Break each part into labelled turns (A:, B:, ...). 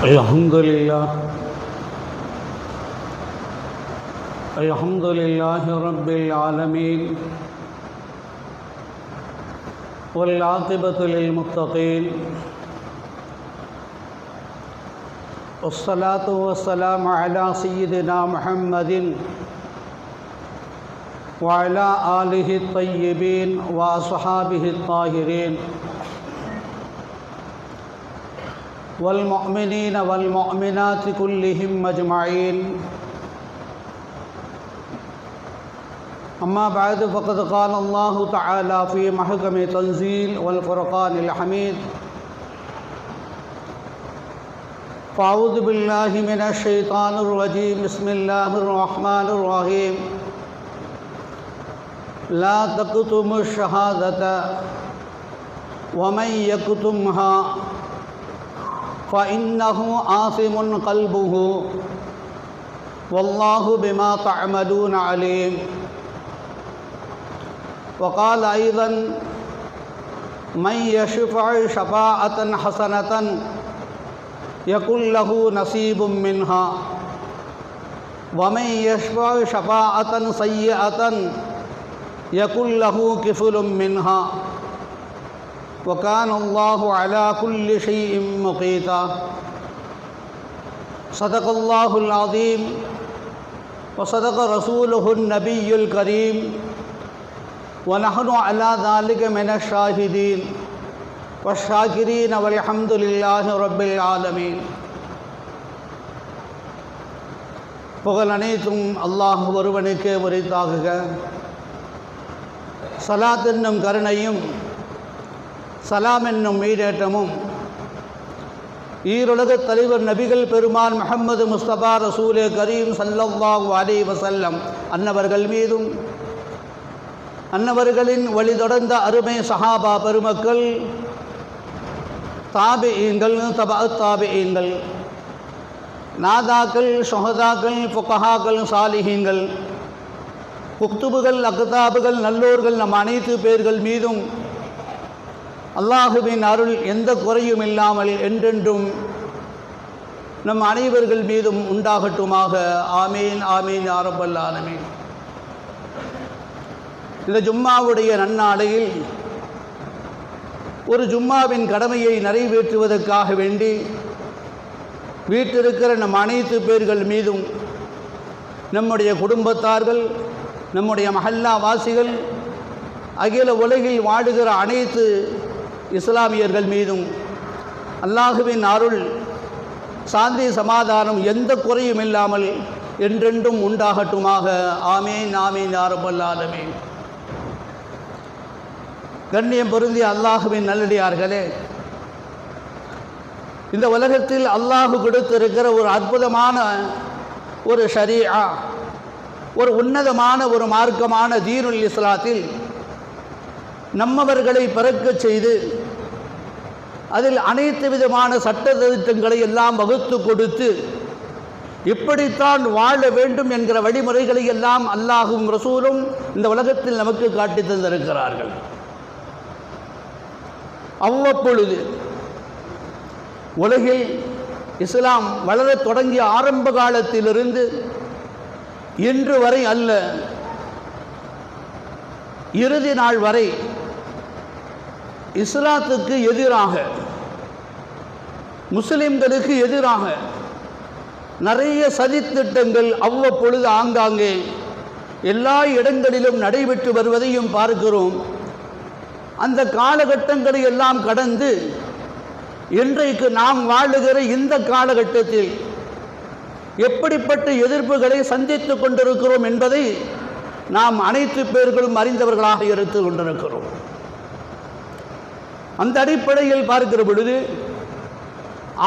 A: الحمد لله. الحمد لله رب العالمين. والعاقبة للمتقين. والصلاة والسلام على سيدنا محمد وعلى آله الطيبين وأصحابه الطاهرين. والمؤمنين والمؤمنات كلهم أجمعين. أما بعد فقد قال الله تعالى في محكم تنزيل والفرقان الحميد فأعوذ بالله من الشيطان الرجيم بسم الله الرحمن الرحيم. لا تكتموا الشهادة ومن يكتمها فإنه آثم قلبه. والله بما تعملون عليم. وقال أيضا من يشفع شفاعة حسنة يكن له نصيب منها. ومن يشفع شفاعة سيئة يكن له كفل منها. وكان الله على كل شيء مقيتا صدق الله العظيم وصدق رسوله النبي الكريم ونحن على ذلك من الشاهدين والشاكرين والحمد لله رب العالمين புகழ் அனைத்தும் அல்லாஹ் ஒருவனுக்கே உரித்தாகுக சலாத் என்னும் கருணையும் சலாம் என்னும் மீடேற்றமும் ஈருலக தலைவர் நபிகள் பெருமான் முகமது முஸ்தபா ரசூலே கரீம் சல்லல்லாஹு அலி வசல்லம் அன்னவர்கள் மீதும் அன்னவர்களின் வழி தொடர்ந்த அருமை சஹாபா பெருமக்கள் தாபியங்கள் தபா தாபியங்கள் நாதாக்கள் சொஹதாக்கள் புகஹாக்கள் சாலிஹீங்கள் குக்துபுகள் அக்தாபுகள் நல்லோர்கள் நம் அனைத்து பேர்கள் மீதும் அல்லாஹுவின் அருள் எந்த குறையும் இல்லாமல் என்றென்றும் நம் அனைவர்கள் மீதும் உண்டாகட்டுமாக. ஆமீன் ஆமீன் ஆரம்பல் ஆலமீன். இந்த ஜும்மாவுடைய நன்னாளையில் ஒரு ஜும்மாவின் கடமையை நிறைவேற்றுவதற்காக வேண்டி வீட்டிருக்கிற நம் அனைத்து பேர்கள் மீதும் நம்முடைய குடும்பத்தார்கள் நம்முடைய மஹல்லா வாசிகள் அகில உலகில் வாடுகிற அனைத்து இஸ்லாமியர்கள் மீதும் அல்லாஹுவின் அருள் சாந்தி சமாதானம் எந்த குறையும் இல்லாமல் என்றென்றும் உண்டாகட்டுமாக. ஆமேன் ஆமேன் ஆரம்பல்லாலமே கண்ணியம் பொருந்திய அல்லாஹுவின் நல்லடியார்களே இந்த உலகத்தில் அல்லாஹு கொடுத்திருக்கிற ஒரு அற்புதமான ஒரு ஷரியா ஒரு உன்னதமான ஒரு மார்க்கமான தீனுல் இஸ்லாத்தில் நம்மவர்களை பிறக்கச் செய்து அதில் அனைத்து விதமான சட்ட திருத்தங்களை எல்லாம் வகுத்து கொடுத்து இப்படித்தான் வாழ வேண்டும் என்கிற வழிமுறைகளை எல்லாம் அல்லாஹும் ரசூலும் இந்த உலகத்தில் நமக்கு காட்டி தந்திருக்கிறார்கள். அவ்வப்பொழுது உலகில் இஸ்லாம் வளரத் தொடங்கிய ஆரம்ப காலத்திலிருந்து இன்று வரை அல்ல. இறுதி நாள் வரை இஸ்லாத்துக்கு எதிராக முஸ்லிம்களுக்கு எதிராக நிறைய சதித்திட்டங்கள் அவ்வப்பொழுது ஆங்காங்கே எல்லா இடங்களிலும் நடைபெற்று வருவதையும் பார்க்கிறோம். அந்த காலகட்டங்களை எல்லாம் கடந்து இன்றைக்கு நாம் வாழுகிற இந்த காலகட்டத்தில் எப்படிப்பட்ட எதிர்ப்புகளை சந்தித்து கொண்டிருக்கிறோம் என்பதை நாம் அனைத்து பேர்களும் அறிந்தவர்களாக இருந்து கொண்டிருக்கிறோம். அந்த அடிப்படையில் பார்க்கிற பொழுது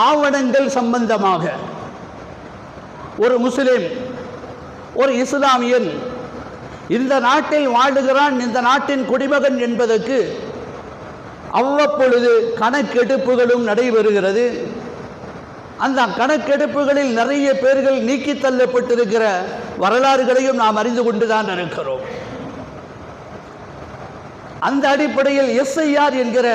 A: ஆவணங்கள் சம்பந்தமாக ஒரு முஸ்லிம் ஒரு இஸ்லாமியன் இந்த நாட்டில் வாழுகிறான் இந்த நாட்டின் குடிமகன் என்பதற்கு அவ்வப்பொழுது கணக்கெடுப்புகளும் நடைபெறுகிறது. அந்த கணக்கெடுப்புகளில் நிறைய பேர்கள் நீக்கி தள்ளப்பட்டிருக்கிற வரலாறுகளையும் நாம் அறிந்து கொண்டு தான் இருக்கிறோம். அந்த அடிப்படையில் எஸ்ஐஆர் என்கிற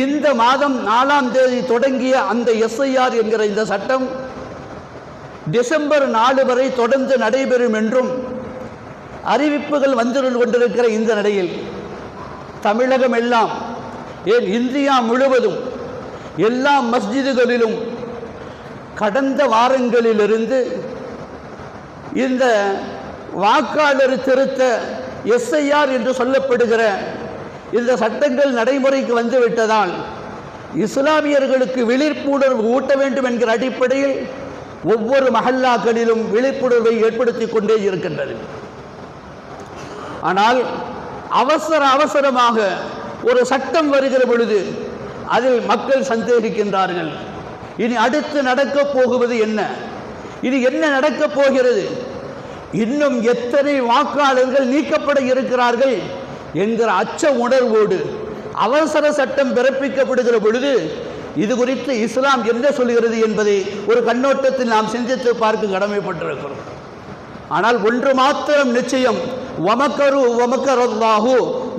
A: இந்த மாதம் நாலாம் தேதி தொடங்கிய அந்த எஸ்ஐஆர் என்கிற இந்த சட்டம் டிசம்பர் நாலு வரை தொடர்ந்து நடைபெறும் என்றும் அறிவிப்புகள் வந்து கொண்டிருக்கிற இந்த நிலையில் தமிழகம் எல்லாம் ஏன் இந்தியா முழுவதும் எல்லா மஸ்ஜிதுகளிலும் கடந்த வாரங்களிலிருந்து இந்த வாக்காளர் திருத்த எஸ்ஐஆர் என்று சொல்லப்படுகிற இந்த சட்டங்கள் நடைமுறைக்கு வந்துவிட்டதால் இஸ்லாமியர்களுக்கு விழிப்புணர்வு ஊட்ட வேண்டும் என்கிற அடிப்படையில் ஒவ்வொரு மஹல்லாக்களிலும் விழிப்புணர்வை ஏற்படுத்தி கொண்டே இருக்கின்றது. ஆனால் அவசர அவசரமாக ஒரு சட்டம் வருகிற பொழுது அதில் மக்கள் சந்தேகிக்கின்றார்கள். இனி அடுத்து நடக்கப் போகுவது என்ன? இனி என்ன நடக்கப் போகிறது? இன்னும் எத்தனை வாக்காளர்கள் நீக்கப்பட இருக்கிறார்கள் என்கிற அச்ச உணர்வோடு அவசர சட்டம் பிறப்பிக்கப்படுகிற பொழுது இது குறித்து இஸ்லாம் என்ன சொல்கிறது என்பதை ஒரு கண்ணோட்டத்தில் நாம் சிந்தித்து பார்க்க கடமைப்பட்டிருக்கிறோம். ஆனால் ஒன்று மாத்திரம் நிச்சயம் வமக்கரு வமக்கரல்லாஹு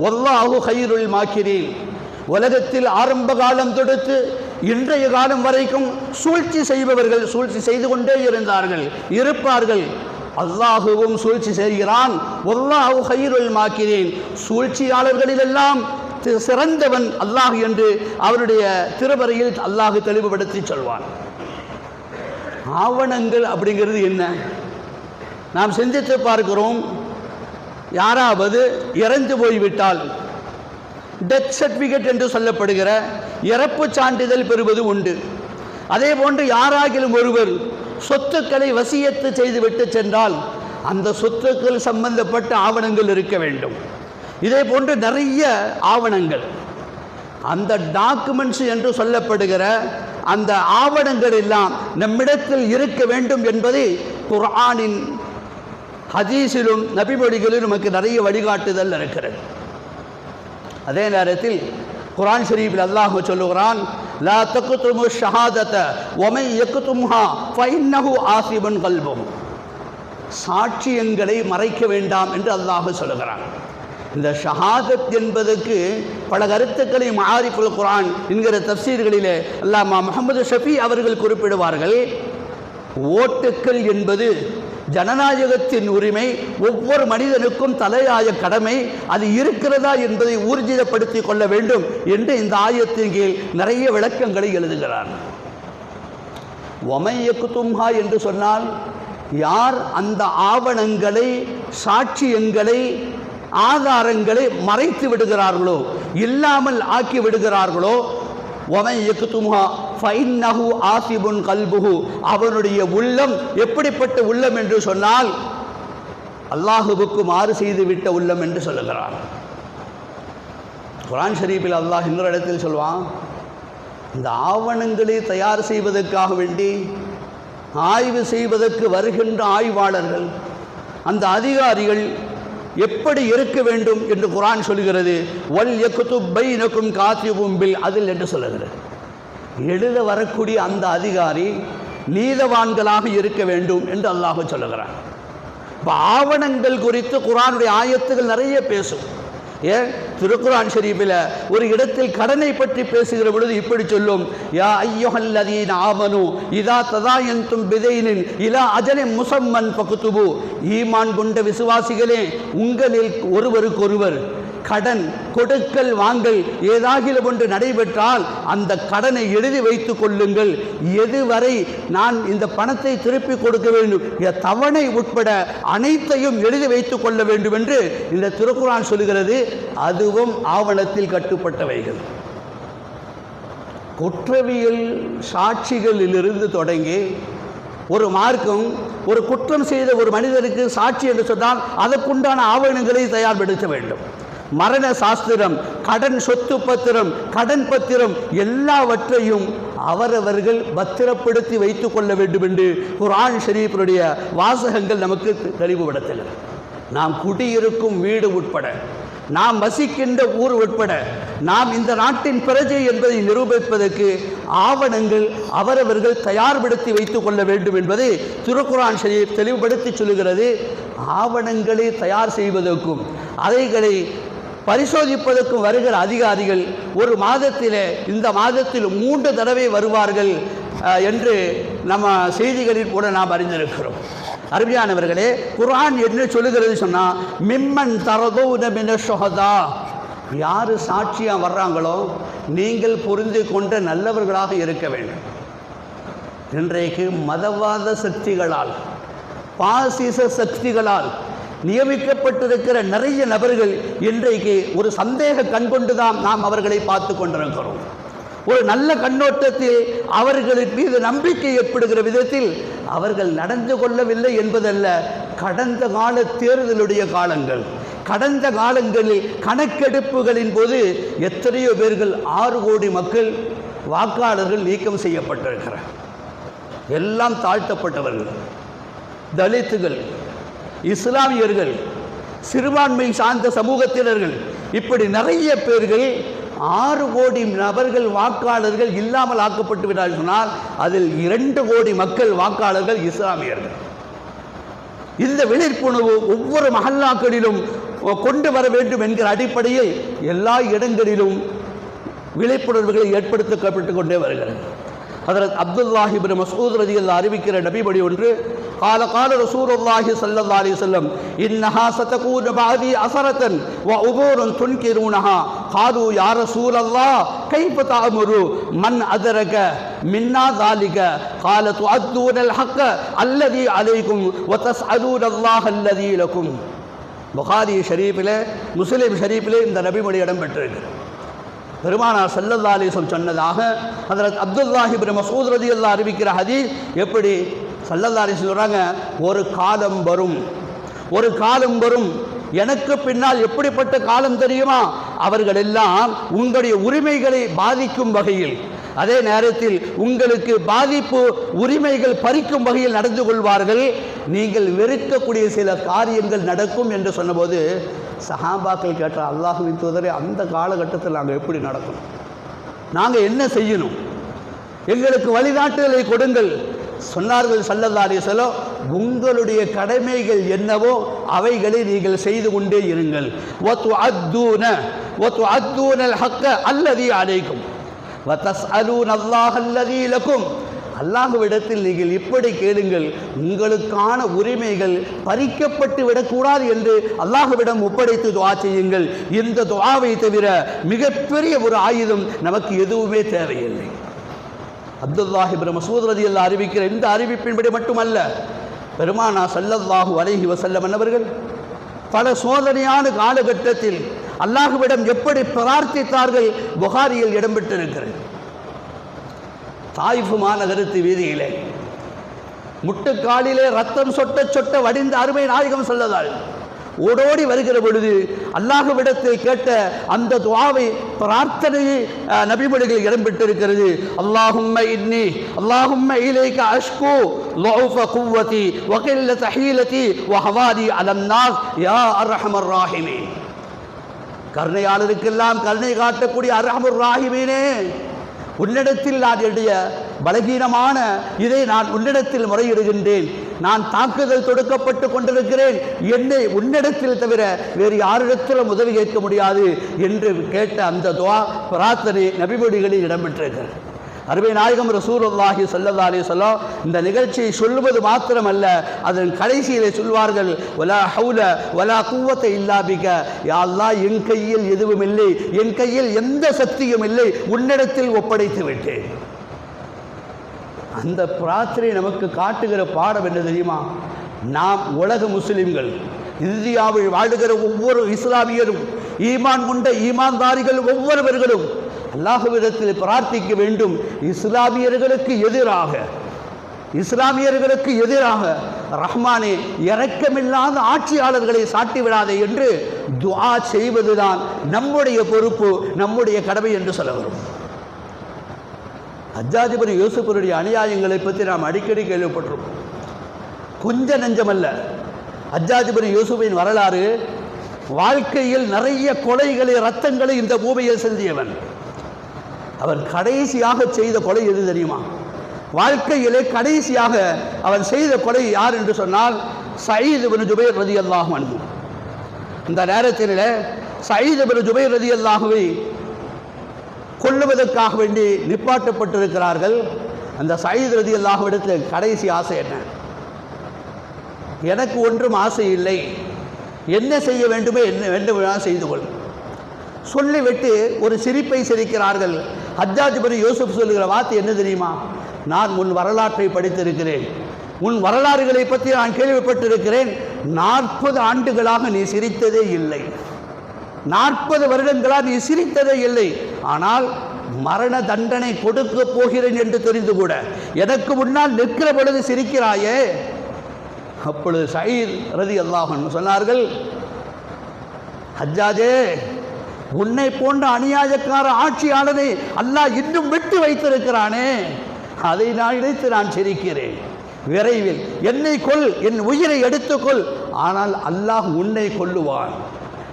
A: ஒல்லாஹு ஹைருல் மாக்கிறீன் உலகத்தில் ஆரம்ப காலம் தொடுத்து இன்றைய காலம் வரைக்கும் சூழ்ச்சி செய்பவர்கள் சூழ்ச்சி செய்து கொண்டே இருந்தார்கள் இருப்பார்கள். அல்லாஹுவும் சூழ்ச்சி செய்கிறான். ஒல்லாஹு ஹைருல் மாக்கிறேன் சூழ்ச்சியாளர்களிலெல்லாம் தி- சிறந்தவன் அல்லாஹ் என்று அவருடைய திருவரையில் அல்லாஹ் தெளிவுபடுத்தி சொல்வான். ஆவணங்கள் அப்படிங்கிறது என்ன? நாம் சிந்தித்து பார்க்கிறோம். யாராவது இறந்து போய்விட்டால் டெத் சர்டிஃபிகேட் என்று சொல்லப்படுகிற இறப்பு சான்றிதழ் பெறுவது உண்டு. அதே போன்று யாராகிலும் ஒருவர் சொத்துக்களை வசியத்து செய்துவிட்டு சென்றால் அந்த சொத்துக்கள் சம்பந்தப்பட்ட ஆவணங்கள் இருக்க வேண்டும். இதே போன்று நிறைய ஆவணங்கள். அந்த டாக்குமெண்ட்ஸ் என்று சொல்லப்படுகிற அந்த ஆவணங்கள் எல்லாம் நம்மிடத்தில் இருக்க வேண்டும் என்பதை குர்ஆனின் ஹதீஸிலும் நபிமொழிகளிலும் நமக்கு நிறைய வழிகாட்டுதல் இருக்கிறது. அதே நேரத்தில் குரான் ஷரீஃபில் அல்லாஹ் சொல்லுகிறான் லா தக்குத்துமு ஷஹாதத ஒமை எக்குத்தும்ஹா ஃபைன்னஹு ஆசிபன் கல்பும் சாட்சியங்களை மறைக்க வேண்டாம் என்று அல்லாஹ் சொல்லுகிறான். இந்த ஷஹாதத் என்பதற்கு பல கருத்துக்களை மாரிஃபுல் குரான் என்கிற தப்சீர்களிலே அல்லாமா முகமது ஷஃபி அவர்கள் குறிப்பிடுவார்கள். ஓட்டுக்கள் என்பது ஜனநாயகத்தின் உரிமை ஒவ்வொரு மனிதனுக்கும் தலையாய கடமை. அது இருக்கிறதா என்பதை ஊர்ஜிதப்படுத்திக் கொள்ள வேண்டும் என்று இந்த ஆயத்தின் கீழ் நிறைய விளக்கங்களை எழுதுகிறான். ஒமையக்குத்தும்ஹா என்று சொன்னால் யார் அந்த ஆவணங்களை சாட்சியங்களை ஆதாரங்களை மறைத்து விடுகிறார்களோ இல்லாமல் ஆக்கி விடுகிறார்களோ ஒமை எக்குத்துமுகா ஃபைன்னஹு ஆசிபுன் கல்புஹு. அவனுடைய உள்ளம் எப்படிப்பட்ட உள்ளம் என்று சொன்னால் அல்லாஹுவுக்கு மாறு செய்துவிட்ட உள்ளம் என்று சொல்லுகிறான் குரான் ஷரீஃபில் அல்லாஹ் இன்னொரு இடத்தில் சொல்வான் இந்த ஆவணங்களை தயார் செய்வதற்காக வேண்டி ஆய்வு செய்வதற்கு வருகின்ற ஆய்வாளர்கள் அந்த அதிகாரிகள் எப்படி இருக்க வேண்டும் என்று குரான் சொல்கிறது. வல் எக்குத்து பைனக்கும் காத்தியும் பில் அதில் என்று சொல்லுகிறது. எழுத வரக்கூடிய அந்த அதிகாரி நீதவான்களாக இருக்க வேண்டும் என்று அல்லாஹ் சொல்லுகிறான். இப்போ ஆவணங்கள் குறித்து குரானுடைய ஆயத்துகள் நிறைய பேசும். ஏன் திருக்குரான் ஷரீஃபில் ஒரு இடத்தில் கடனை பற்றி பேசுகிற பொழுது இப்படி சொல்லும். யா ஐயோஹல்லதீன் ஆமனு இதா ததாயந்தும் பிதைனின் இலா அஜனை முசம்மன் பகுத்துபு ஈமான் கொண்ட விசுவாசிகளே உங்களில் ஒருவருக்கொருவர் கடன் கொடுக்கல் வாங்கல் ஏதாகிலும் ஒன்று நடைபெற்றால் அந்த கடனை எழுதி வைத்துக் கொள்ளுங்கள். எதுவரை நான் இந்த பணத்தை திருப்பி கொடுக்க வேண்டும்? தவணை உட்பட அனைத்தையும் எழுதி வைத்துக் கொள்ள வேண்டும் என்று இந்த திருக்குறான் சொல்கிறது அதுவும் ஆவணத்தில் கட்டுப்பட்டவைகள். குற்றவியல் சாட்சிகளிலிருந்து தொடங்கி ஒரு மார்க்கம் ஒரு குற்றம் செய்த ஒரு மனிதருக்கு சாட்சி என்று சொன்னால் அதற்குண்டான ஆவணங்களை தயார்படுத்த வேண்டும். மரண சாஸ்திரம் கடன் சொத்து பத்திரம் கடன் பத்திரம் எல்லாவற்றையும் அவரவர்கள் பத்திரப்படுத்தி வைத்துக் கொள்ள வேண்டும் என்று குரான் ஷரீஃபுடைய வாசகங்கள் நமக்கு தெளிவுபடுத்துகிறது நாம் குடியிருக்கும் வீடு உட்பட நாம் வசிக்கின்ற ஊர் உட்பட நாம் இந்த நாட்டின் பிரஜை என்பதை நிரூபிப்பதற்கு ஆவணங்கள் அவரவர்கள் தயார்படுத்தி வைத்துக் கொள்ள வேண்டும் என்பதை திருக்குரான் ஷரீப் தெளிவுபடுத்தி சொல்லுகிறது. ஆவணங்களை தயார் செய்வதற்கும் அதைகளை பரிசோதிப்பதற்கு வருகிற அதிகாரிகள் ஒரு மாதத்திலே இந்த மாதத்தில் மூன்று தடவை வருவார்கள் என்று நம்ம செய்திகளில் கூட நாம் அறிந்திருக்கிறோம். அருமையானவர்களே குரான் என்ன சொல்லுகிறது சொன்னால் மிம்மன் தரதோ மின ஷுஹதா. யார் சாட்சியாக வர்றாங்களோ நீங்கள் புரிந்து கொண்ட நல்லவர்களாக இருக்க வேண்டும். இன்றைக்கு மதவாத சக்திகளால் பாசிச சக்திகளால் நியமிக்கப்பட்டிருக்கிற நிறைய நபர்கள் இன்றைக்கு ஒரு சந்தேக கண்கொண்டுதான் நாம் அவர்களை பார்த்து கொண்டிருக்கிறோம். ஒரு நல்ல கண்ணோட்டத்தில் அவர்களின் மீது நம்பிக்கை ஏற்படுகிற விதத்தில் அவர்கள் நடந்து கொள்ளவில்லை என்பதல்ல. கடந்த கால தேர்தலுடைய காலங்கள் கடந்த காலங்களில் கணக்கெடுப்புகளின் போது எத்தனையோ பேர்கள் ஆறு கோடி மக்கள் வாக்காளர்கள் நீக்கம் செய்யப்பட்டிருக்கிறார் எல்லாம் தாழ்த்தப்பட்டவர்கள் தலித்துகள் இஸ்லாமியர்கள் சிறுபான்மை சார்ந்த சமூகத்தினர்கள் இப்படி நிறைய பேர்கள் ஆறு கோடி நபர்கள் வாக்காளர்கள் இல்லாமல் ஆக்கப்பட்டு விட்டால் சொன்னால் அதில் இரண்டு கோடி மக்கள் வாக்காளர்கள் இஸ்லாமியர்கள். இந்த விழிப்புணர்வு ஒவ்வொரு மஹல்லாக்களிலும் கொண்டு வர வேண்டும் என்கிற அடிப்படையில் எல்லா இடங்களிலும் விழிப்புணர்வுகளை ஏற்படுத்தப்பட்டு கொண்டே வருகிறது. ஹதரத் அப்துல்லாஹி இப்னு மஸ்ஊத் ரலியல்லாஹு அறிவிக்கிற நபிபடி ஒன்று قال قال رسول الله صلى الله عليه وسلم انها ستكون بعدي اثرة وامور تنكرونها قالوا يا رسول الله كيف تأمر من أدرك منا ذلك قال تؤدون الحق الذي عليكم وتسألون الله الذي لكم புகாரி ஷரீஃபில் முஸ்லீம் ஷரீஃபில் இந்த நபிமொழி இடம்பெற்றிருக்கு பெருமானார் சல்லல்லா அலிசம் சொன்னதாக அதில் அப்துல்லாஹி இப்னு மசூத் ரதியல்லாஹு அறிவிக்கிற ஹதீஸ் எப்படி சல்லல்லா அலிசம் சொல்கிறாங்க ஒரு காலம் வரும். ஒரு காலம் வரும். எனக்கு பின்னால் எப்படிப்பட்ட காலம் தெரியுமா? அவர்கள் எல்லாம் உங்களுடைய உரிமைகளை பாதிக்கும் வகையில் அதே நேரத்தில் உங்களுக்கு பாதிப்பு உரிமைகள் பறிக்கும் வகையில் நடந்து கொள்வார்கள். நீங்கள் வெறுக்கக்கூடிய சில காரியங்கள் நடக்கும் என்று சொன்னபோது சஹாபாக்கள் கேட்ட அல்லாஹுவின் தூதரே அந்த காலகட்டத்தில் நாங்கள் எப்படி நடக்கணும்? நாங்கள் என்ன செய்யணும்? எங்களுக்கு வழிகாட்டுதலை கொடுங்கள். சொன்னார்கள் சல்லல்லா செலோ உங்களுடைய கடமைகள் என்னவோ அவைகளை நீங்கள் செய்து கொண்டே இருங்கள். ஒத்து அத்தூன ஒத்து அத்தூனல் ஹக்க அல்லதி அழைக்கும் வத்தஸ் அலூன் அல்லாஹ் அல்லதி இலக்கும் அல்லாஹுவிடத்தில் நீங்கள் இப்படி கேளுங்கள் உங்களுக்கான உரிமைகள் பறிக்கப்பட்டு விடக்கூடாது என்று அல்லாஹுவிடம் ஒப்படைத்து துவா செய்யுங்கள். இந்த துவாவை தவிர மிகப்பெரிய ஒரு ஆயுதம் நமக்கு எதுவுமே தேவையில்லை. அப்துல்லாஹி இப்னு மசூத் ரலியல்லாஹு அறிவிக்கிற இந்த அறிவிப்பின்படி மட்டுமல்ல பெருமானா சல்லல்லாஹு அலைஹி வசல்லம் என்பவர்கள் பல சோதனையான காலகட்டத்தில் அல்லாஹுவிடம் எப்படி பிரார்த்தித்தார்கள் புகாரியில் இடம்பெற்றிருக்கிறது தாய்ஃபு மாநகரத்து வீதியிலே. முட்டுக்காலிலே ரத்தம் சொட்ட சொட்ட வடிந்த அருமை நாயகம் சொல்லதால் ஓடோடி வருகிற பொழுது அல்லாஹுவிடத்தை கேட்ட அந்த துவாவை பிரார்த்தனையை நபிமொழிகளில் இடம்பெற்றிருக்கிறது. அல்லாஹும்ம இன்னி அல்லாஹும்ம இலைக்கு அஷ்கு லௌஃப குவதி வகில்ல தஹீலதி வஹவாதி அலம்னாஸ் யா அர்ஹமர் ராஹிமே கருணையாளருக்கெல்லாம் கருணை காட்டக்கூடிய அர்ஹமுர் ராஹிமீனே. உன்னிடத்தில் நான் என்னுடைய பலகீனமான இதை நான் உன்னிடத்தில் முறையிடுகின்றேன். நான் தாக்குதல் தொடுக்கப்பட்டு கொண்டிருக்கிறேன். என்னை உன்னிடத்தில் தவிர வேறு யாரிடத்திலும் உதவி கேட்க முடியாது என்று கேட்ட அந்த துவா பிரார்த்தனை நபிமொழிகளில் இடம்பெற்றிருக்கிறது. அருமை நாயகம் ரசூலுல்லாஹி ஸல்லல்லாஹு அலி வஸல்லம் இந்த நிகழ்ச்சியை சொல்லுவது மாத்திரமல்ல அதன் கடைசியிலே சொல்வார்கள் ஒலா ஹவுல ஒலா குவத்தை இல்லாபிக்க யாழ்லா என் கையில் எதுவும் இல்லை என் கையில் எந்த சக்தியும் இல்லை உன்னிடத்தில் ஒப்படைத்து விட்டேன். அந்த பிரார்த்தனை நமக்கு காட்டுகிற பாடம் என்ன தெரியுமா? நாம் உலக முஸ்லிம்கள் இந்தியாவில் வாழுகிற ஒவ்வொரு இஸ்லாமியரும் ஈமான் கொண்ட ஈமான்தாரிகள் ஒவ்வொருவர்களும் அல்லாஹுவிடத்தில் பிரார்த்திக்க வேண்டும். இஸ்லாமியர்களுக்கு எதிராக இஸ்லாமியர்களுக்கு எதிராக ரஹ்மானே இறக்கமில்லாத ஆட்சியாளர்களை சாட்டி விடாதே என்று துவா செய்வதுதான் நம்முடைய பொறுப்பு நம்முடைய கடமை என்று சொல்ல வரும். அஜாதிபதி யூசுஃபருடைய அநியாயங்களை பற்றி நாம் அடிக்கடி கேள்விப்பட்டிருக்கோம் கொஞ்ச நெஞ்சமல்ல. அஜாதிபதி யூசுஃபின் வரலாறு வாழ்க்கையில் நிறைய கொலைகளை ரத்தங்களை இந்த பூமியில் செஞ்சியவன் அவன் கடைசியாக செய்த கொலை எது தெரியுமா? வாழ்க்கையிலே கடைசியாக அவர் செய்த கொலை யார் என்று சொன்னால் சயீது பின் ஜுபைர் ரதி அல்லாஹ் இந்த நேரத்தில் சயீது பின் ஜுபைர் ரதி அல்லாஹுவை கொள்ளுவதற்காக வேண்டி நிப்பாட்டப்பட்டிருக்கிறார்கள். அந்த சயீது ரதி அல்லாஹுவிடத்தில் கடைசி ஆசை என்ன? எனக்கு ஒன்றும் ஆசை இல்லை. என்ன செய்ய வேண்டுமோ என்ன வேண்டுமென செய்து கொள். சொல்லிவிட்டு ஒரு சிரிப்பை சிரிக்கிறார்கள். ஹஜ்ஜாஜ் பரி யூசுப் சொல்லுகிற வார்த்தை என்ன தெரியுமா? நான் உன் வரலாற்றை படித்திருக்கிறேன். உன் வரலாறுகளை பற்றி நான் கேள்விப்பட்டிருக்கிறேன். நாற்பது ஆண்டுகளாக நீ சிரித்ததே இல்லை. நாற்பது வருடங்களாக நீ சிரித்ததே இல்லை. ஆனால் மரண தண்டனை கொடுக்க போகிறேன் என்று தெரிந்து கூட எனக்கு முன்னால் நிற்கிற பொழுது சிரிக்கிறாயே. அப்பொழுது சயீர் ரதி அல்லாஹன் சொன்னார்கள் ஹஜ்ஜாஜே உன்னை போன்ற அநியாயக்கார ஆட்சியாளரை அல்லாஹ் இன்னும் விட்டு வைத்திருக்கிறானே. அதை நான் இணைத்து நான் சிரிக்கிறேன். விரைவில் என்னை கொல் என் உயிரை எடுத்துக்கொள். ஆனால் அல்லாஹ் உன்னை கொல்லுவான்.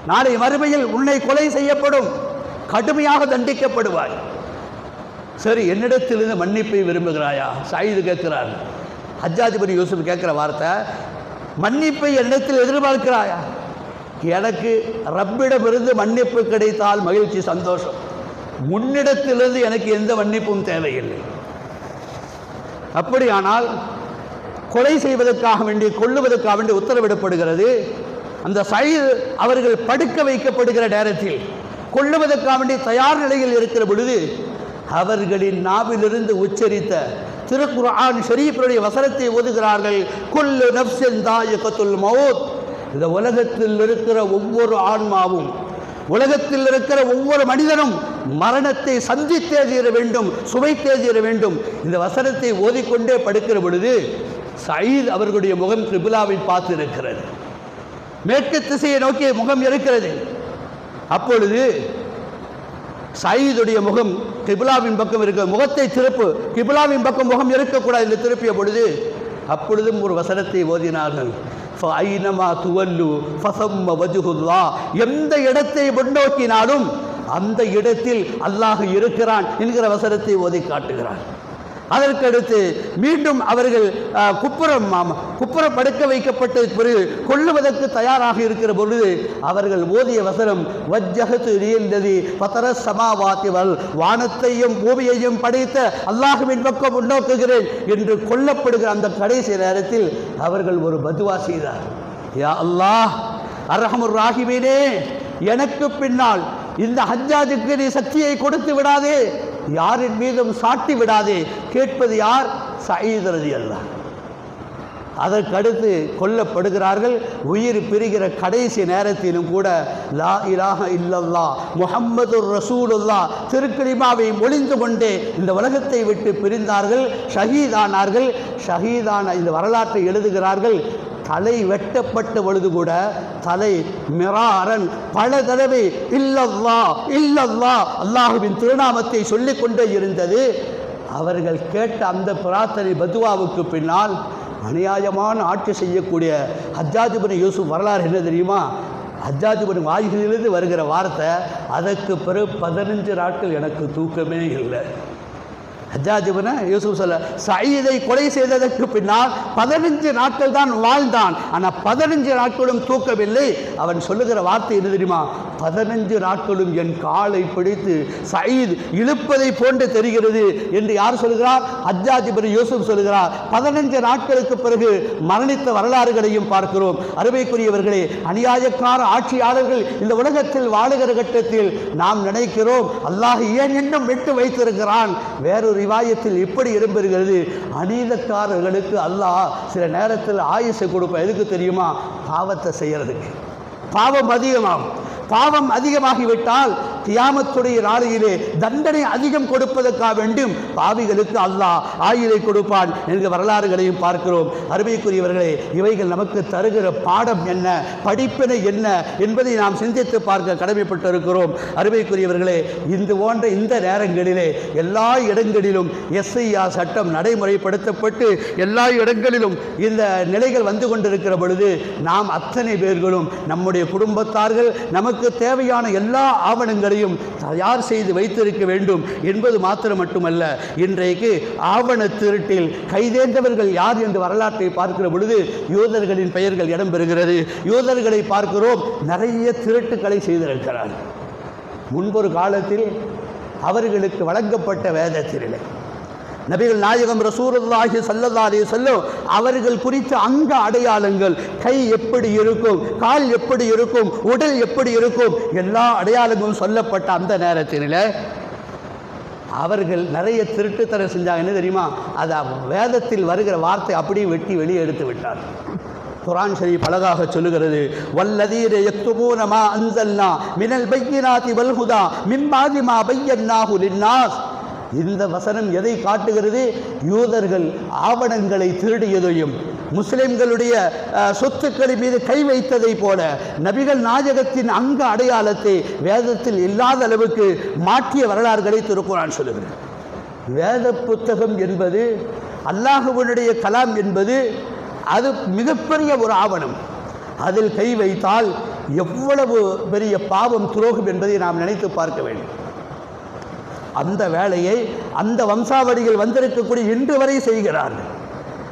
A: நாளை மறுமையில் உன்னை கொலை செய்யப்படும். கடுமையாக தண்டிக்கப்படுவாய். சரி என்னிடத்திலிருந்து மன்னிப்பை விரும்புகிறாயா? சாயுது கேட்கிறார். ஹஜ்ஜாதிபதி யூசுப் கேட்குற வார்த்தை மன்னிப்பை என்னிடத்தில் எதிர்பார்க்கிறாயா? எனக்கு ரப்பிடமிருந்து மன்னிப்பு கிடைத்தால் மகிழ்ச்சி சந்தோஷம். முன்னிடத்திலிருந்து எனக்கு எந்த மன்னிப்பும் தேவையில்லை. அப்படியானால் கொலை செய்வதற்காக வேண்டி கொள்ளுவதற்காக வேண்டி உத்தரவிடப்படுகிறது. அந்த சைது அவர்கள் படுக்க வைக்கப்படுகிற நேரத்தில் கொள்ளுவதற்காக வேண்டி தயார் நிலையில் இருக்கிற பொழுது அவர்களின் நாவிலிருந்து உச்சரித்த திருக்குர்ஆன் ஷெரீஃபருடைய வசனத்தை ஓதுகிறார்கள். கொல்லு நப்சின் தாயகத்துல் மவுத் இந்த உலகத்தில் இருக்கிற ஒவ்வொரு ஆன்மாவும் உலகத்தில் இருக்கிற ஒவ்வொரு மனிதனும் மரணத்தை சந்தித்தே தீர வேண்டும் சுவைத்தே தீர வேண்டும். இந்த வசனத்தை ஓதிக்கொண்டே படுக்கிற பொழுது சயீத் அவர்களுடைய முகம் திரிபுலாவை பார்த்து இருக்கிறது மேற்கு திசையை நோக்கிய முகம் இருக்கிறது. அப்பொழுது சயீதுடைய முகம் கிபிலாவின் பக்கம் இருக்க முகத்தை திருப்பு கிபிலாவின் பக்கம் முகம் இருக்கக்கூடாது என்று திருப்பிய பொழுது அப்பொழுதும் ஒரு வசனத்தை ஓதினார்கள். ஐனமா துவல்லு ஃபசம்ம வஜுகுல்லா எந்த இடத்தை முன்னோக்கினாலும் அந்த இடத்தில் அல்லாஹ் இருக்கிறான் என்கிற வசனத்தை ஓதி காட்டுகிறான். அதற்கடுத்து மீண்டும் அவர்கள் அஹ், குப்புறம் குப்புற குப்புறம் படுக்க வைக்கப்பட்ட பிறகு கொள்ளுவதற்கு தயாராக இருக்கிற பொழுது அவர்கள் ஓதிய வசனம் வஜ்ஜகத்து நீந்ததி பத்தர சமாவாத்திவள் வானத்தையும் பூமியையும் படைத்த அல்லாஹுவின் பக்கம் முன்னோக்குகிறேன் என்று கொல்லப்படுகிற அந்த கடைசி நேரத்தில் அவர்கள் ஒரு பதுவா செய்தார். யா அல்லாஹ் அரஹமுர் ராகிமீனே எனக்கு பின்னால் இந்த ஹஜ்ஜாஜுக்கு நீ சக்தியை கொடுத்து விடாதே யாரின் மீதும் சாட்டி விடாதே. கேட்பது யார்? சயீதரதி அல்ல அதற்கடுத்து கொல்லப்படுகிறார்கள். உயிர் பிரிகிற கடைசி நேரத்திலும் கூட லா இலாக இல்லல்லா முஹம்மது ரசூலுல்லா திருக்கலிமாவை மொழிந்து கொண்டே இந்த உலகத்தை விட்டு பிரிந்தார்கள். ஷஹீதானார்கள். ஷஹீதான இந்த வரலாற்றை எழுதுகிறார்கள். தலை வெட்டப்பட்ட பொழுது கூட தலை மிராரன் பல தடவை இல்லல்லா இல்லல்லா அல்லாஹுவின் திருநாமத்தை சொல்லிக் கொண்டே இருந்தது. அவர்கள் கேட்ட அந்த பிரார்த்தனை பதுவாவுக்கு பின்னால் அநியாயமான ஆட்சி செய்யக்கூடிய ஹஜ்ஜாஜிபன் யூசுப் வரலாறு என்ன தெரியுமா? ஹஜ்ஜாஜிபன் வாய்களிலிருந்து வருகிற வார்த்தை அதற்கு பிறகு பதினஞ்சு நாட்கள் எனக்கு தூக்கமே இல்லை. ஹஜ்ஜாஜிபுன யூசுப் சொல்ல சயீதை கொலை செய்ததற்கு பின்னால் பதினஞ்சு நாட்கள் தான் வாழ்ந்தான். ஆனால் பதினஞ்சு நாட்களும் தூக்கவில்லை. அவன் சொல்லுகிற வார்த்தை என்ன தெரியுமா? பதினஞ்சு நாட்களும் என் காலை பிடித்து சயீத் இழுப்பதை போன்று தெரிகிறது. என்று யார் சொல்கிறார் ஹஜ்ஜாஜிபன் யூசுப் சொல்லுகிறார். பதினஞ்சு நாட்களுக்கு பிறகு மரணித்த வரலாறுகளையும் பார்க்கிறோம். அருமைக்குரியவர்களே அநியாயக்கார ஆட்சியாளர்கள் இந்த உலகத்தில் வாழுகிற கட்டத்தில் நாம் நினைக்கிறோம் அல்லாஹ் ஏன் இன்னும் விட்டு வைத்திருக்கிறான்? வேறொரு ரிவாயத்தில் இப்படி இடம்பெறுகிறது? அநீதக்காரர்களுக்கு அல்லாஹ் சில நேரத்தில் ஆயுசை கொடுப்பேன் எதுக்கு தெரியுமா? பாவத்தை செய்யறதுக்கு. பாவம் அதிகமாகும். பாவம் அதிகமாகிவிட்டால் கியாமத்துடைய நாளையிலே தண்டனை அதிகம் கொடுப்பதற்காக வேண்டும். பாவிகளுக்கு அல்லாஹ் ஆயுதை கொடுப்பான் என்ற வரலாறுகளையும் பார்க்கிறோம். அருமைக்குரியவர்களே இவைகள் நமக்கு தருகிற பாடம் என்ன? படிப்பினை என்ன? என்பதை நாம் சிந்தித்து பார்க்க கடமைப்பட்டிருக்கிறோம். அருமைக்குரியவர்களே இந்த போன்ற இந்த நேரங்களிலே எல்லா இடங்களிலும் எஸ்ஐயா சட்டம் நடைமுறைப்படுத்தப்பட்டு எல்லா இடங்களிலும் இந்த நிலைகள் வந்து கொண்டிருக்கிற பொழுது நாம் அத்தனை பேர்களும் நம்முடைய குடும்பத்தார்கள் நமக்கு தேவையான எல்லா ஆவணங்களையும் அனைத்தையும் தயார் செய்து வைத்திருக்க வேண்டும் என்பது மாத்திரம் மட்டுமல்ல இன்றைக்கு ஆவண திருட்டில் கைதேர்ந்தவர்கள் யார் என்று வரலாற்றை பார்க்கிற பொழுது யூதர்களின் பெயர்கள் இடம்பெறுகிறது யூதர்களை பார்க்கிறோம் நிறைய திருட்டுக்களை செய்திருக்கிறார் முன்பொரு காலத்தில் அவர்களுக்கு வழங்கப்பட்ட வேதத்திலே நபிகள் நாயகம் ரசூலுல்லாஹி ஸல்லல்லாஹு செல்லும் அவர்கள் குறித்த அங்க அடையாளங்கள் கை எப்படி இருக்கும் கால் எப்படி இருக்கும் உடல் எப்படி இருக்கும் எல்லா அடையாளங்களும் சொல்லப்பட்ட அந்த நேரத்தில் அவர்கள் நிறைய திருட்டுத்தனம் செஞ்சாங்க. என்ன தெரியுமா? அது வேதத்தில் வருகிற வார்த்தை அப்படியே வெட்டி வெளியே எடுத்து விட்டார். குரான் ஷரீப் அழகாக சொல்லுகிறது வல்லதீர எத்துபூனமா அன்சல்னா மினல் பையினாதி வல்ஹுதா மிம்மாதிமா பையன்னாஹு லின்னாஸ். இந்த வசனம் எதை காட்டுகிறது? யூதர்கள் ஆவணங்களை திருடியதையும் முஸ்லிம்களுடைய அஹ், சொத்துக்களின் மீது கை வைத்ததை போல நபிகள் நாயகத்தின் அங்க அடையாளத்தை வேதத்தில் இல்லாத அளவுக்கு மாற்றிய வரலாறுகளை திருக்குறான் சொல்லுகிறது. வேத புத்தகம் என்பது அல்லாஹுவனுடைய கலாம் என்பது அது மிகப்பெரிய ஒரு ஆவணம். அதில் கை வைத்தால் எவ்வளவு பெரிய பாவம் துரோகம் என்பதை நாம் நினைத்து பார்க்க வேண்டும். அந்த வேலையை அந்த வம்சாவளிகள் வந்திருக்கக்கூடிய இன்று வரை செய்கிறார்கள்.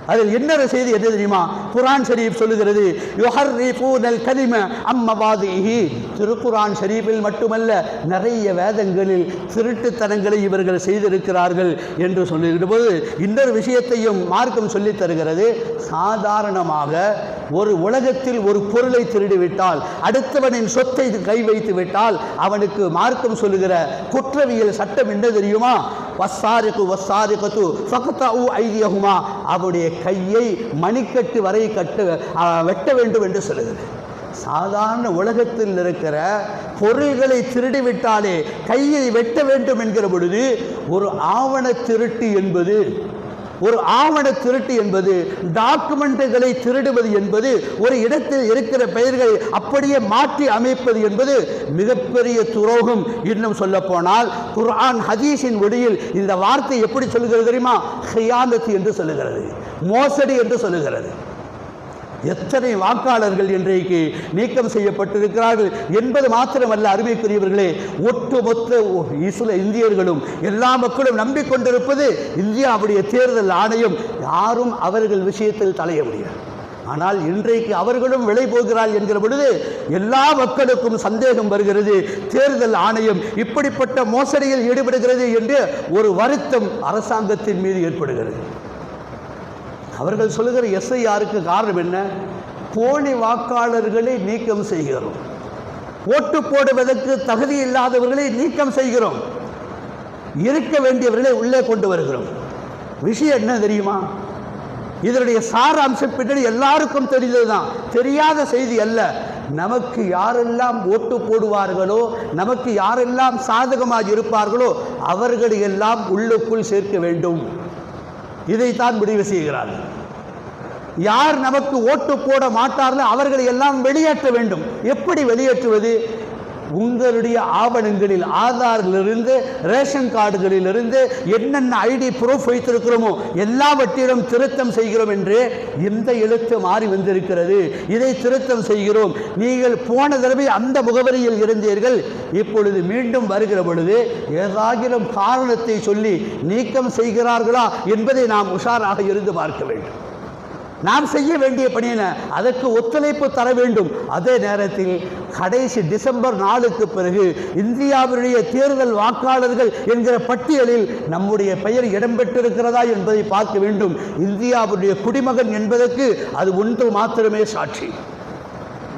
A: அதில் இன்னொரு செய்தி என்ன தெரியுமா? குரான் ஷரீப் சொல்லுகிறது யுஹர்ரிஃபூனல் கலிம அம்மவாதிஹி திருக்குரான் ஷரீஃபில் மட்டுமல்ல நிறைய வேதங்களில் திருட்டுத்தனங்களை இவர்கள் செய்திருக்கிறார்கள் என்று சொல்லுகிற போது இன்னொரு விஷயத்தையும் மார்க்கம் சொல்லித் தருகிறது. சாதாரணமாக ஒரு உலகத்தில் ஒரு பொருளை திருடிவிட்டால் அடுத்தவனின் சொத்தை கை வைத்து விட்டால் அவனுக்கு மார்க்கம் சொல்லுகிற குற்றவியல் சட்டம் என்ன தெரியுமா? வசாரிக்கு வசாரிக்கத்து ஃபக்தஉ ஐதியஹுமா. அவருடைய கையை மணிக்கட்டு வரை கட்டு வெட்ட வேண்டும் என்று சொல்லுகிறது. சாதாரண உலகத்தில் இருக்கிற பொருள்களை திருடிவிட்டாலே கையை வெட்ட வேண்டும் என்கிற பொழுது ஒரு ஆவண திருட்டு என்பது ஒரு ஆவண திருட்டு என்பது டாக்குமெண்ட்டுகளை திருடுவது என்பது ஒரு இடத்தில் இருக்கிற பெயர்களை அப்படியே மாற்றி அமைப்பது என்பது மிகப்பெரிய துரோகம் இன்னும் சொல்ல போனால் குர்ஆன் ஹதீஸின் ஒளியில் இந்த வார்த்தை எப்படி சொல்லுகிறது தெரியுமா? ஹியானத்து என்று சொல்லுகிறது மோசடி என்று சொல்லுகிறது. எத்தனை வாக்காளர்கள் இன்றைக்கு நீக்கம் செய்யப்பட்டிருக்கிறார்கள் என்பது மாத்திரமல்ல அருமைக்குரியவர்களே ஒட்டுமொத்த இசுல இந்தியர்களும் எல்லா மக்களும் நம்பிக்கொண்டிருப்பது இந்தியாவுடைய தேர்தல் ஆணையம். யாரும் அவர்கள் விஷயத்தில் தலைய முடியாது. ஆனால் இன்றைக்கு அவர்களும் விலை போகிறாள் என்கிற பொழுது எல்லா மக்களுக்கும் சந்தேகம் வருகிறது. தேர்தல் ஆணையம் இப்படிப்பட்ட மோசடியில் ஈடுபடுகிறது என்று ஒரு வருத்தம் அரசாங்கத்தின் மீது ஏற்படுகிறது. அவர்கள் சொல்லுகிற எஸ்ஐஆருக்கு காரணம் என்ன? போலி வாக்காளர்களை நீக்கம் செய்கிறோம். ஓட்டு போடுவதற்கு தகுதி இல்லாதவர்களை நீக்கம் செய்கிறோம். இருக்க வேண்டியவர்களை உள்ளே கொண்டு வருகிறோம். விஷயம் என்ன தெரியுமா? இதனுடைய சாராம்சம் பின்னாடி எல்லாருக்கும் தெரிந்ததுதான். தெரியாத செய்தி அல்ல. நமக்கு யாரெல்லாம் ஓட்டு போடுவார்களோ நமக்கு யாரெல்லாம் சாதகமாக இருப்பார்களோ அவர்களை எல்லாம் உள்ளுக்குள் சேர்க்க வேண்டும். இதைத்தான் முடிவு செய்கிறார்கள். யார் நமக்கு ஓட்டு போட மாட்டார்களோ அவர்களை எல்லாம் வெளியேற்ற வேண்டும். எப்படி வெளியேற்றுவது? உங்களுடைய ஆவணங்களில் ஆதாரிலிருந்து ரேஷன் கார்டுகளிலிருந்து என்னென்ன ஐடி ப்ரூஃப் வைத்திருக்கிறோமோ எல்லாவற்றிலும் திருத்தம் செய்கிறோம் என்று இந்த எழுத்து மாறி வந்திருக்கிறது. இதை திருத்தம் செய்கிறோம். நீங்கள் போன தடவை அந்த முகவரியில் இருந்தீர்கள். இப்பொழுது மீண்டும் வருகிற பொழுது ஏதாகிலும் காரணத்தை சொல்லி நீக்கம் செய்கிறார்களா என்பதை நாம் உஷாராக இருந்து பார்க்க வேண்டும். நாம் செய்ய வேண்டிய பணி என்ன? அதற்கு ஒத்துழைப்பு தர வேண்டும். அதே நேரத்தில் கடைசி டிசம்பர் நாளுக்கு பிறகு இந்தியாவினுடைய தேர்தல் வாக்காளர்கள் என்கிற பட்டியலில் நம்முடைய பெயர் இடம்பெற்றிருக்கிறதா என்பதை பார்க்க வேண்டும். இந்தியாவுடைய குடிமகன் என்பதற்கு அது ஒன்று மாத்திரமே சாட்சி.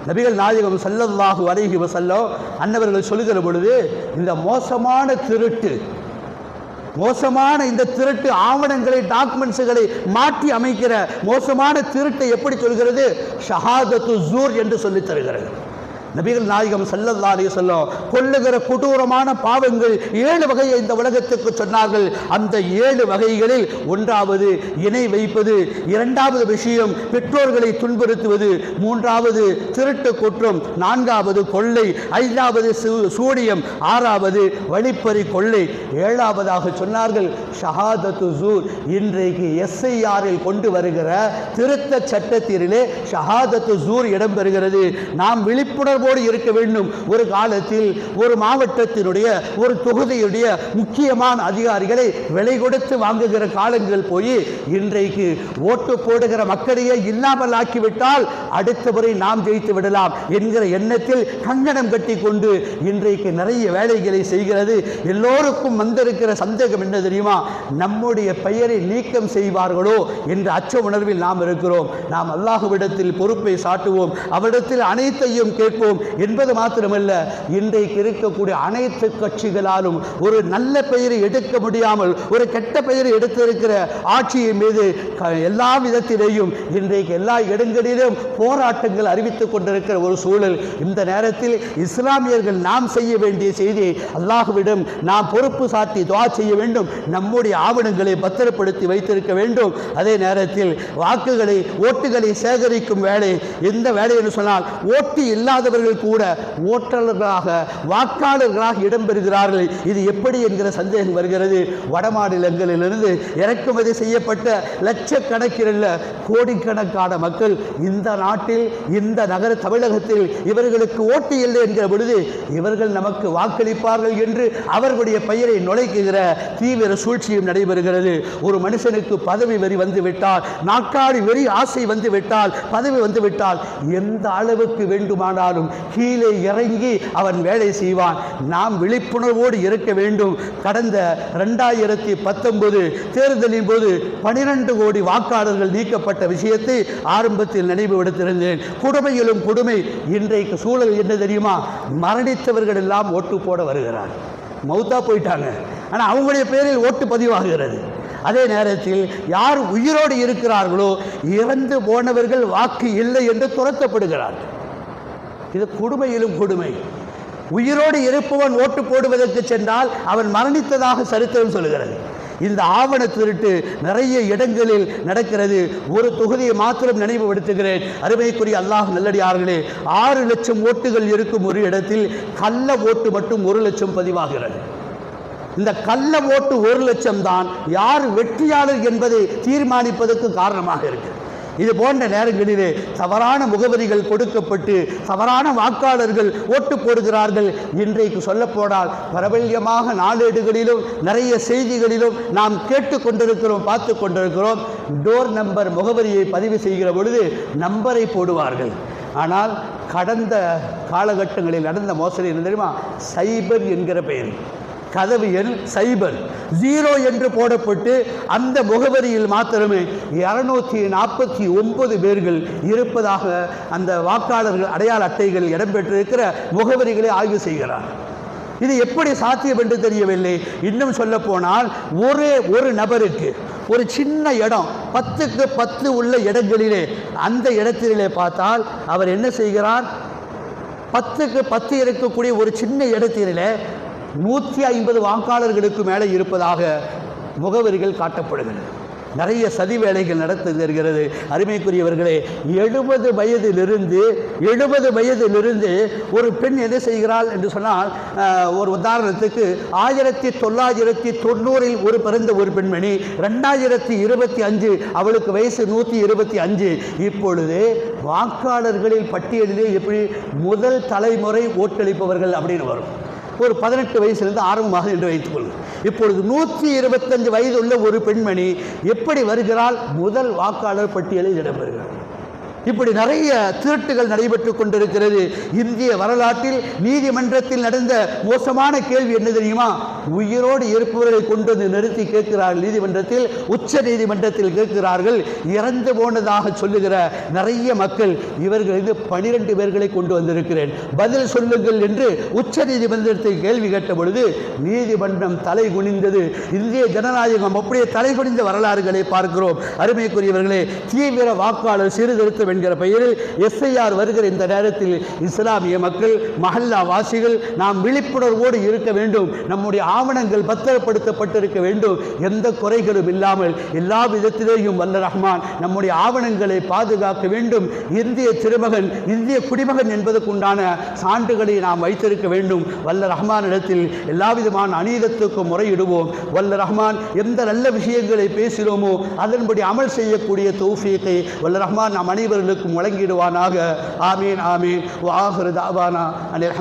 A: நபிகள் நாயகம் ஸல்லல்லாஹு வரைகி வஸல்லம் அன்னவர்கள் சொல்லுகிற பொழுது இந்த மோசமான திருட்டு மோசமான இந்த திருட்டு ஆவணங்களை டாக்குமெண்ட்ஸுகளை மாற்றி அமைக்கிற மோசமான திருட்டை எப்படி சொல்கிறது? ஷஹாதத்து ஜூர் என்று சொல்லித் தருகிறது. நபிகள் நாயகம் ஸல்லல்லாஹு அலி சொல்லம் கொல்லுகிற கொடூரமான பாவங்கள் ஏழு வகையை இந்த உலகத்துக்கு சொன்னார்கள். அந்த ஏழு வகைகளில் ஒன்றாவது இணை வைப்பது இரண்டாவது விஷயம் பெற்றோர்களை துன்புறுத்துவது மூன்றாவது திருட்டு குற்றம் நான்காவது கொள்ளை ஐந்தாவது சூ- ஆறாவது வழிப்பறி கொள்ளை. ஏழாவதாக சொன்னார்கள் ஷஹாதத்து ஜூர் இன்றைக்கு எஸ்ஐஆரில் கொண்டு வருகிற திருத்த சட்டத்திலே ஷஹாதத்து ஜூர் இடம்பெறுகிறது. நாம் விழிப்புணர்வு தொடர்போடு இருக்க வேண்டும். ஒரு காலத்தில் ஒரு மாவட்டத்தினுடைய ஒரு தொகுதியுடைய முக்கியமான அதிகாரிகளை விலை கொடுத்து வாங்குகிற காலங்கள் போய் இன்றைக்கு ஓட்டு போடுகிற மக்களையே இல்லாமல் ஆக்கிவிட்டால் அடுத்த முறை நாம் ஜெயித்து விடலாம் என்கிற எண்ணத்தில் கங்கணம் கட்டி கொண்டு இன்றைக்கு நிறைய வேலைகளை செய்கிறது. எல்லோருக்கும் வந்திருக்கிற சந்தேகம் என்ன தெரியுமா? நம்முடைய பெயரை நீக்கம் செய்வார்களோ என்ற அச்ச உணர்வில் நாம் இருக்கிறோம். நாம் அல்லாஹுவிடத்தில் பொறுப்பை சாட்டுவோம். அவரிடத்தில் அனைத்தையும் கேட்போம். என்பது மாத்திரமல்ல இன்றைக்கு இருக்கக்கூடிய அனைத்து கட்சிகளாலும் ஒரு நல்ல பெயரை எடுக்க முடியாமல் ஒரு கெட்ட பெயரை எடுத்திருக்கிற ஆட்சியின் மீது எல்லா விதத்திலேயும் இன்றைக்கு எல்லா இடங்களிலும் போராட்டங்கள் அறிவித்துக் கொண்டிருக்கிற ஒரு சூழல். இந்த நேரத்தில் இஸ்லாமியர்கள் நாம் செய்ய வேண்டிய செய்தியை அல்லாஹுவிடம் நாம் பொறுப்பு சாட்டி துவா செய்ய வேண்டும் நம்முடைய ஆவணங்களை பத்திரப்படுத்தி வைத்திருக்க வேண்டும். அதே நேரத்தில் வாக்குகளை ஓட்டுகளை சேகரிக்கும் வேலை எந்த வேலை என்று சொன்னால் ஓட்டு இல்லாதவர் அவர்கள் கூட ஓட்டர்களாக வாக்காளர்களாக இடம்பெறுகிறார்கள் இது எப்படி என்கிற சந்தேகம் வருகிறது. வட மாநிலங்களிலிருந்து இறக்குமதி செய்யப்பட்ட லட்சக்கணக்கில் கோடிக்கணக்கான மக்கள் இந்த நாட்டில் இந்த நகர தமிழகத்தில் இவர்களுக்கு ஓட்டு இல்லை என்கிற பொழுது இவர்கள் நமக்கு வாக்களிப்பார்கள் என்று அவர்களுடைய பெயரை நுழைக்குகிற தீவிர சூழ்ச்சியும் நடைபெறுகிறது. ஒரு மனுஷனுக்கு பதவி வெறி வந்துவிட்டால் விட்டால் வெறி ஆசை வந்துவிட்டால் பதவி வந்துவிட்டால் எந்த அளவுக்கு வேண்டுமானாலும் கீழே இறங்கி அவன் வேலை செய்வான். நாம் விழிப்புணர்வோடு இருக்க வேண்டும். கடந்த ரெண்டாயிரத்தி பத்தொன்பது தேர்தலின் போது பனிரெண்டு கோடி வாக்காளர்கள் நீக்கப்பட்ட விஷயத்தை ஆரம்பத்தில் நினைவுபடுத்தியிருந்தேன். கொடுமையிலும் கொடுமை. இன்றைக்கு சூழல் என்ன தெரியுமா? மரணித்தவர்கள் எல்லாம் ஓட்டு போட வருகிறார். மௌத்தா போயிட்டாங்க. ஆனால் அவங்களுடைய பேரில் ஓட்டு பதிவாகிறது. அதே நேரத்தில் யார் உயிரோடு இருக்கிறார்களோ இறந்து போனவர்கள் வாக்கு இல்லை என்று துரத்தப்படுகிறார்கள். இது கொடுமையிலும் கொடுமை. உயிரோடு இருப்பவன் ஓட்டு போடுவதற்கு சென்றால் அவன் மரணித்ததாக சரித்திரம் சொல்லுகிறது. இந்த ஆவண திருட்டு நிறைய இடங்களில் நடக்கிறது. ஒரு தொகுதியை மாத்திரம் நினைவுபடுத்துகிறேன். அருமைக்குரிய அல்லாஹ் நல்லடியார்களே ஆறு லட்சம் ஓட்டுகள் இருக்கும் ஒரு இடத்தில் கள்ள ஓட்டு மட்டும் ஒரு லட்சம் பதிவாகிறது. இந்த கள்ள ஓட்டு ஒரு லட்சம் தான் யார் வெற்றியாளர் என்பதை தீர்மானிப்பதற்கு காரணமாக இருக்கிறது. இது போன்ற நேரங்களிலே தவறான முகவரிகள் கொடுக்கப்பட்டு தவறான வாக்காளர்கள் ஓட்டு போடுகிறார்கள். இன்றைக்கு சொல்லப்போனால் பிரபல்யமாக நாளேடுகளிலும் நிறைய செய்திகளிலும் நாம் கேட்டு கொண்டிருக்கிறோம் பார்த்து கொண்டிருக்கிறோம். டோர் நம்பர் முகவரியை பதிவு செய்கிற பொழுது நம்பரை போடுவார்கள். ஆனால் கடந்த காலகட்டங்களில் நடந்த மோசடி என்ன தெரியுமா? சைபர் என்கிற பெயர். கதவு எண் சைபர். ஜீரோ என்று போடப்பட்டு அந்த முகவரியில் மாத்திரமே இரநூத்தி நாற்பத்தி ஒன்பது பேர்கள் இருப்பதாக அந்த வாக்காளர்கள் அடையாள அட்டைகள் இடம்பெற்றிருக்கிற முகவரிகளை ஆய்வு செய்கிறார். இது எப்படி சாத்தியம் என்று தெரியவில்லை. இன்னும் சொல்ல போனால் ஒரே ஒரு நபருக்கு ஒரு சின்ன இடம் பத்துக்கு பத்து உள்ள இடங்களிலே அந்த இடத்திலே பார்த்தால் அவர் என்ன செய்கிறார்? பத்துக்கு பத்து இருக்கக்கூடிய ஒரு சின்ன இடத்திலே நூற்றி ஐம்பது வாக்காளர்களுக்கு மேலே இருப்பதாக முகவரிகள் காட்டப்படுகிறது. நிறைய சதி வேலைகள் நடத்து வருகிறது. அருமைக்குரியவர்களே எழுபது வயதிலிருந்து எழுபது வயதிலிருந்து ஒரு பெண் என்ன செய்கிறாள் என்று சொன்னால் ஆஹ், ஒரு உதாரணத்துக்கு ஆயிரத்தி தொள்ளாயிரத்தி தொண்ணூறில் ஒரு பிறந்த ஒரு பெண்மணி ரெண்டாயிரத்தி இருபத்தி அஞ்சு அவளுக்கு வயசு நூற்றி இருபத்தி அஞ்சு. இப்பொழுது வாக்காளர்களில் பட்டியலிலே எப்படி முதல் தலைமுறை ஓட்டளிப்பவர்கள் அப்படின்னு வரும். ஒரு பதினெட்டு வயசுலேருந்து ஆரம்பமாக என்று வைத்துக்கொள்ளும் இப்பொழுது நூற்றி இருபத்தஞ்சு வயது உள்ள ஒரு பெண்மணி எப்படி வருகிறாள்? முதல் வாக்காளர் பட்டியலில் இடம்பெறுகிறார். இப்படி நிறைய திருட்டுகள் நடைபெற்று கொண்டிருக்கிறது. இந்திய வரலாற்றில் நீதிமன்றத்தில் நடந்த மோசமான கேள்வி என்ன தெரியுமா? உயிரோடு இருப்பவர்களை கொண்டு வந்து நிறுத்தி கேட்கிறார்கள். நீதிமன்றத்தில் உச்ச நீதிமன்றத்தில் கேட்கிறார்கள். இறந்து போனதாக சொல்லுகிற நிறைய மக்கள் இவர்கள் இது பனிரெண்டு பேர்களை கொண்டு வந்திருக்கிறேன். பதில் சொல்லுங்கள் என்று உச்ச நீதிமன்றத்தில் கேள்வி கேட்ட பொழுது நீதிமன்றம் தலை குனிந்தது. இந்திய ஜனநாயகம் அப்படியே தலை குனிந்த வரலாறுகளை பார்க்கிறோம். அருமைக்குரியவர்களே தீவிர வாக்காளர் சீர்திருத்தம் என்கிற பெயரில் எஸ்ஐஆர் வருகிற இந்த நேரத்தில் இஸ்லாமிய மக்கள் மஹல்லா வாசிகள் நாம் விழிப்புணர்வோடு இருக்க வேண்டும். நம்முடைய ஆவணங்கள் பத்திரப்படுத்தப்பட்டிருக்க வேண்டும். எந்த குறைகளும் இல்லாமல் எல்லா விதத்திலேயும் வல்ல ரஹ்மான் நம்முடைய ஆவணங்களை பாதுகாக்க வேண்டும். இந்திய திருமகன் இந்திய குடிமகன் என்பதற்குண்டான சான்றுகளை நாம் வைத்திருக்க வேண்டும். வல்ல ரஹ்மானிடத்தில் எல்லா விதமான அநீதத்துக்கும் முறையிடுவோம். வல்ல ரஹ்மான் எந்த நல்ல விஷயங்களை பேசினோமோ அதன்படி அமல் செய்யக்கூடிய தௌஃபியத்தை வல்ல ரஹ்மான் நாம் அனைவரும் அனைவர்களுக்கும் வழங்கிடுவானாக. ஆமீன் ஆமீன். வாஹரு தாவானா. அனில்